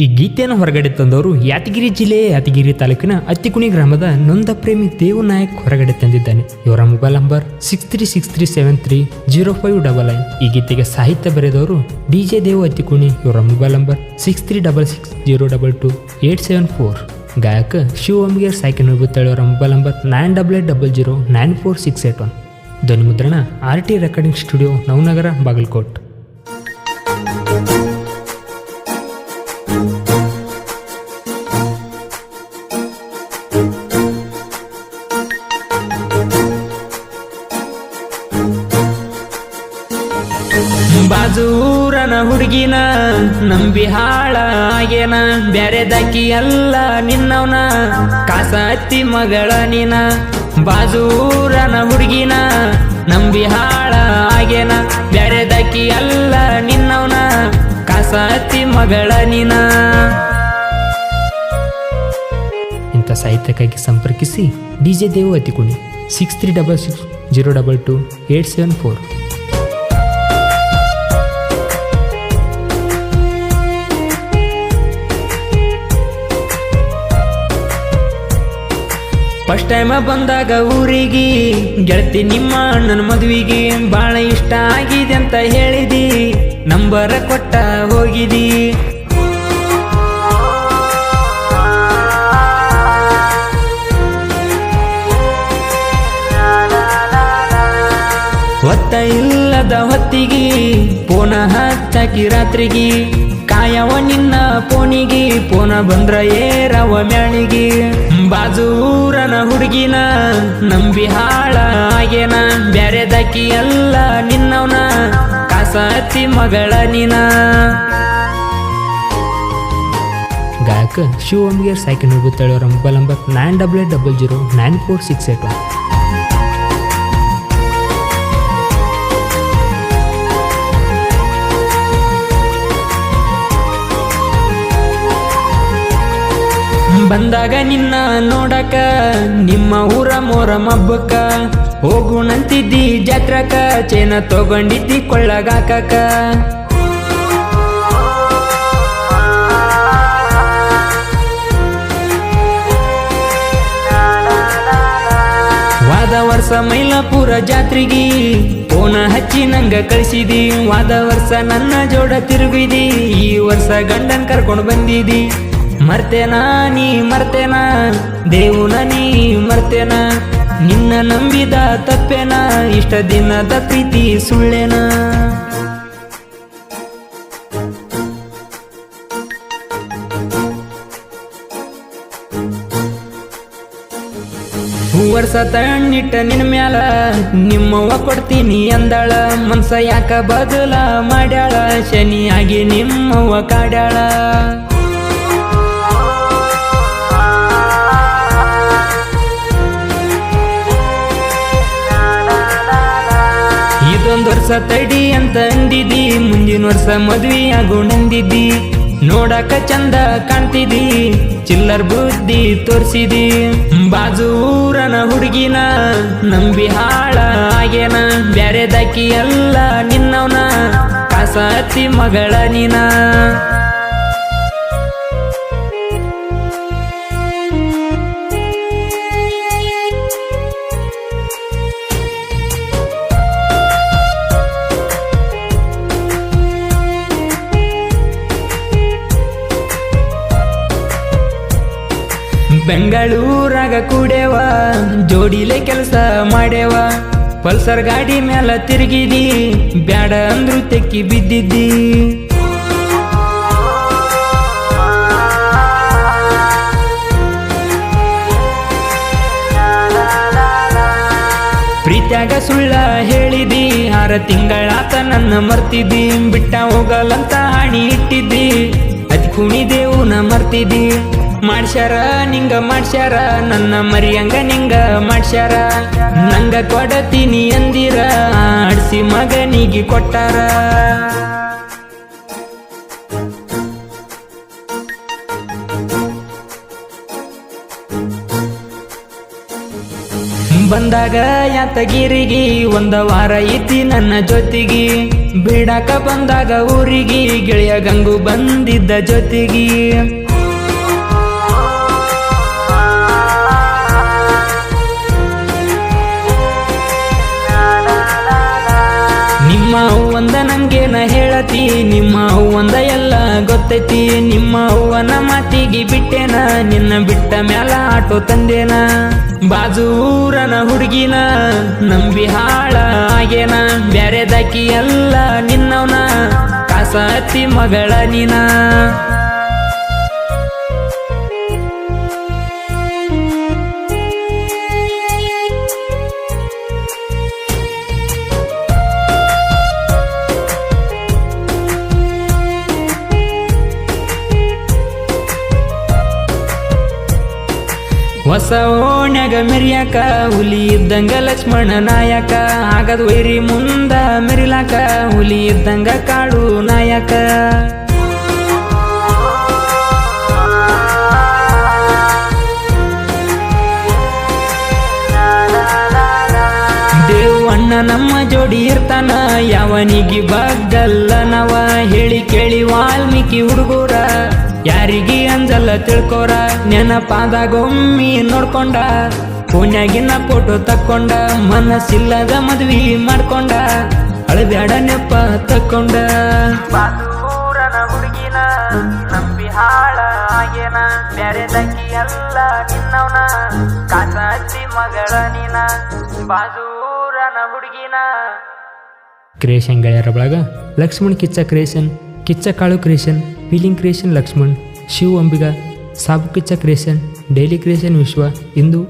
ಈ ಗೀತೆಯನ್ನು ಹೊರಗಡೆ ತಂದವರು ಯಾದಗಿರಿ ಜಿಲ್ಲೆಯ ಯಾದಗಿರಿ ತಾಲೂಕಿನ ಅತ್ತಿಕುಣಿ ಗ್ರಾಮದ ನೊಂದ ಪ್ರೇಮಿ ದೇವು ನಾಯಕ್ ಹೊರಗಡೆ ತಂದಿದ್ದಾನೆ. ಇವರ mobile number six three six three seven three zero five double nine ಈ ಗೀತೆಗೆ ಸಾಹಿತ್ಯ ಬರೆದವರು ಡಿ ಜೆ ದೇವು ಅತ್ತಿಕುಣಿ. ಇವರ mobile number six three double six zero double two eight seven four ಗಾಯಕ ಶಿವ ಅಮ್ಗೇರ್ ಸಾಯ್ಕೆ ನಿರ್ಬುತ್ತಾಳೆ ಅವರ mobile number nine double eight double zero nine four six eight one ಧ್ವನಿ ಮುದ್ರಣ R T recording studio Navanagar Bagalkot. ಬಾಜೂರನ ಹುಡುಗಿನ ನಂಬಿ ಹಾಳ ಆಗೇನ ಬ್ಯಾರೆದಾಕಿ ಅಲ್ಲ ನಿನ್ನವನ ಕಾಸ ಹತ್ತಿ ಮಗಳ ನೀನ. ಬಾಜೂರನ ಹುಡುಗಿನ ನಂಬಿ ಹಾಳ ಆಗೇನ ಬ್ಯಾರೆದಾಕಿ ಅಲ್ಲ ನಿನ್ನವನ ಕಾಸ ಹತ್ತಿ ಮಗಳ ನೀನ. ಇಂಥ ಸಾಹಿತ್ಯಕ್ಕಾಗಿ ಸಂಪರ್ಕಿಸಿ D J Devu Atikuni six three double six zero double two eight seven four first time ಬಂದಾಗ ಊರಿಗೆ, ಗೆಳತಿ ನಿಮ್ಮ ಅಣ್ಣನ ಮದುವೆಗೆ ಭಾಳ ಇಷ್ಟ ಆಗಿದೆ ಅಂತ ಹೇಳಿದಿ, ನಂಬರ ಕೊಟ್ಟ ಹೋಗಿದಿ. ಹೊತ್ತ ಇಲ್ಲದ ಹೊತ್ತಿಗೆ ಪೋನ ಹಚ್ಚಾಕಿ ರಾತ್ರಿಗಿ, ಕಾಯವ ನಿನ್ನ ಪೋಣಿಗಿ ಪೋನ ಬಂದ್ರ ಏರವ ಬಾಜು ಊರನ ಹುಡುಗಿನ ನಂಬಿ ಹಾಳ ಆಗೇನ ಬ್ಯಾರೆದಾಕಿ ಅಲ್ಲ ನಿನ್ನವನ ಕಾಸ ಹತ್ತಿ ಮಗಳ ನಿನ. ಗಾಯಕ ಶಿವಮ್ಗೆ ಸೈಕಲ್ ಅವರ mobile number nine double eight double zero nine four six eight one. ಬಂದಾಗ ನಿನ್ನ ನೋಡಕ, ನಿಮ್ಮ ಊರ ಮೋರ ಮಬ್ಬಕ್ಕ ಹೋಗುಣಂತಿದ್ದಿ ಜಾತ್ರಕ, ಚೇನ ತಗೊಂಡಿದ್ದಿ ಕೊಳ್ಳಗಾಕಕ. ವಾದ ವರ್ಷ ಮೈಲಾಪುರ ಜಾತ್ರೆಗಿ ಫೋನ ಹಚ್ಚಿ ನಂಗ ಕಳಿಸಿದಿ. ವಾದ ವರ್ಷ ನನ್ನ ಜೋಡ ತಿರುಗಿದಿ. ಈ ವರ್ಷ ಗಂಡನ್ ಕರ್ಕೊಂಡು ಬಂದಿದಿ. ಮರ್ತೇನಾ, ನೀ ಮರ್ತೇನಾ? ದೇವುನ ನೀ ಮರ್ತೇನಾ? ನಿನ್ನ ನಂಬಿದ ತಪ್ಪೇನ? ಇಷ್ಟ ದಿನದ ಪ್ರೀತಿ ಸುಳ್ಳೇನ? ವರ್ಷ ತಣ್ಣಿಟ್ಟ ನಿನ್ ಮ್ಯಾಲ, ನಿಮ್ಮವ್ವ ಕೊಡ್ತೀನಿ ಅಂದಾಳ. ಮನ್ಸ ಯಾಕ ಬದಲ ಮಾಡ್ಯಾಳ? ಶನಿಯಾಗಿ ನಿಮ್ಮವ್ವ ಕಾಡ್ಯಾಳ. ತಡಿ ಅಂತ ಅಂದಿದ್ದಿ ಮುಂದಿನ ವರ್ಷ ಮದ್ವಿ ನೋಡಕ ಚಂದ ಕಾಣ್ತಿದಿ, ಚಿಲ್ಲರ್ ಬುದ್ಧಿ ತೋರ್ಸಿದಿ. ಊರನ ಹುಡುಗಿನ ನಂಬಿ ಹಾಳ ಆಗೇನ ಬ್ಯಾರೆದಾಕಿ ಎಲ್ಲ ನಿನ್ನವನ ಕಾಸ ಹತ್ತಿ ಮಗಳ ನೀನ. ಬೆಂಗಳೂರಾಗ ಕೂಡೇವ, ಜೋಡಿಲೆ ಕೆಲಸ ಮಾಡ್ಯವ. ಪಲ್ಸರ್ ಗಾಡಿ ಮ್ಯಾಲ ತಿರುಗಿದಿ, ಬ್ಯಾಡ ಅಂದ್ರು ತೆಕ್ಕಿ ಬಿದ್ದಿದ್ದಿ. ಪ್ರೀತ್ಯಾಗ ಸುಳ್ಳ ಹೇಳಿದಿ, ಆರ ತಿಂಗಳಾತ ನನ್ನ ಮರ್ತಿದ್ದಿ. ಬಿಟ್ಟ ಹೋಗಲಂತ ಹಾಣಿ ಇಟ್ಟಿದ್ದಿ, ಅದ್ ನಾ ಮರ್ತಿದ್ದಿ. ಮಾಡ್ಸ್ಯಾರ, ನಿಂಗ ಮಾಡ್ಸ್ಯಾರ, ನನ್ನ ಮರಿಯಂಗ ನಿಂಗ ಮಾಡ್ಸ್ಯಾರ. ನಂಗ ಕೊಡತೀನಿ ಅಂದಿರ, ಆಡ್ಸಿ ಮಗನಿಗೆ ಕೊಟ್ಟಾರ. ಬಂದಾಗ ಯಾತಗಿರಿಗಿ, ಒಂದ ವಾರ ಐತಿ ನನ್ನ ಜೊತೆಗೆ. ಬಿಡಾಕ ಬಂದಾಗ ಊರಿಗೆ, ಗೆಳೆಯ ಗಂಗು ಬಂದಿದ್ದ ಜೊತೆಗೆ. ಹೇಳತಿ, ನಿಮ್ಮ ಹೂವಂದ ಎಲ್ಲ ಗೊತ್ತೈತಿ. ನಿಮ್ಮ ಅವ್ವನ ಮಾತಿಗೆ ಬಿಟ್ಟೇನ, ನಿನ್ನ ಬಿಟ್ಟ ಮ್ಯಾಲ ಆಟೋ ತಂದೇನ. ಬಾಜೂರನ ಹುಡುಗಿನ, ನಂಬಿ ಹಾಳ ಆಗೇನ ಬ್ಯಾರೆದಾಕಿ ಎಲ್ಲ ನಿನ್ನವನ ಕಾಸ ಹತ್ತಿ ಮಗಳ ನೀನ. ಹೊಸ ಓಣ್ಯಾಗ ಮೆರಿಯಾಕ, ಹುಲಿ ಇದ್ದಂಗ ಲಕ್ಷ್ಮಣ ನಾಯಕ, ಆಗದ್ ವೈರಿ ಮುಂದ ಮೆರಿಲಾಕ, ಹುಲಿ ಇದ್ದಂಗ ಕಾಡು ನಾಯಕ. ನಮ್ಮ ಜೋಡಿ ಇರ್ತಾನ, ಯಾವನಿಗೆ ಬಗ್ಗಲ್ಲ ನವ ಹೇಳಿ ಕೇಳಿ ವಾಲ್ಮೀಕಿ ಹುಡುಗರ. ಯಾರಿಗಿ ಅಂಜಲ್ಲ ತಿಳ್ಕೋರ? ನೆನಪಾದಾಗೊಮ್ಮಿ ನೋಡ್ಕೊಂಡ. ಫೋನ್ಯಾಗಿನ ಫೋಟೋ ತಕ್ಕೊಂಡ. ಮನಸ್ಸಿಲ್ಲದ ಮದ್ವಿ ಮಾಡ್ಕೊಂಡ. ಅಳಬ್ಯಾಡ ನೆಪ್ಪ ತಕ್ಕೊಂಡ. ಹುಡುಗಿನ ನಂಬಿ ಹಾಳ ಆಗೇನ ತಂಗಿ ಎಲ್ಲ ನಿನ್ನವನ. ಕಾಸ ಹಚ್ಚಿ ಮಗಳ ನೀನ. ಬಾಜೂರನ ಹುಡುಗಿನ. ಕ್ರಿಯೇಷನ್ ಗೆಳೆಯರ ಬಳಗ Lakshman Kichcha creation Kichcha Kalu creation feeling creation Lakshman Shiv Ambiga Sabu Kichcha creation daily creation ವಿಶ್ವ ಇಂದು